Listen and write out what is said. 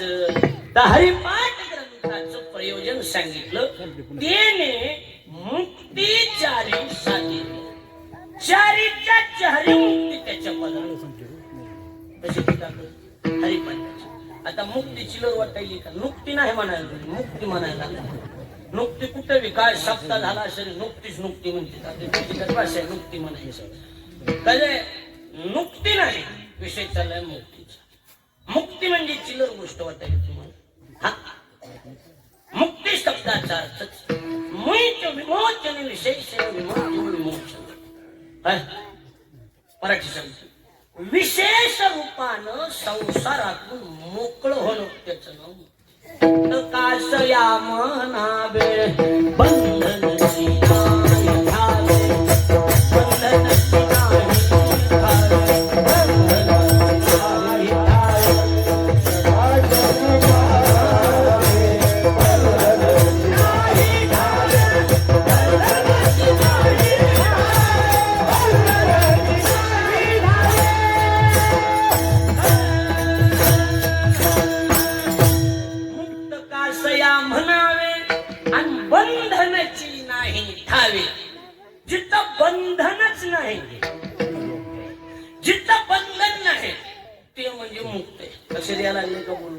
करायचं हरिपाठ ग्रंथाचं प्रयोजन सांगितलं. त्याने मुक्ती चारी सांगितलं. चारीच्या चारी मुक्ती त्याच्या पदाला कशी आता मुक्ती चिलर वाटायली का? नुक्ती नाही म्हणायला मुक्ती म्हणायला नुकती कुठे विकास बी सप्ताह झाला असेल नुकतीच नुकती म्हणते. आपली नुकती भाषा म्हणायचं. कळे नाही. विषय चाललाय मुक्तीचा. चिल्लर गोष्ट वाटायची तुम्हाला. हा? मुक्ती शब्दाचा अर्थ मुच विमोचन विशेष विमोचन विमोचन. मराठी शब्द विशेष रूपानं संसारातून मोकळं होणं त्याचं नाव कासया म्हणावे बंधनची बंधनची नाही ठावी जिथं बंधनच नाही जिथं बंधन नाही ते म्हणजे मुक्त आहे. कसे द्यायला लागले का बोलू?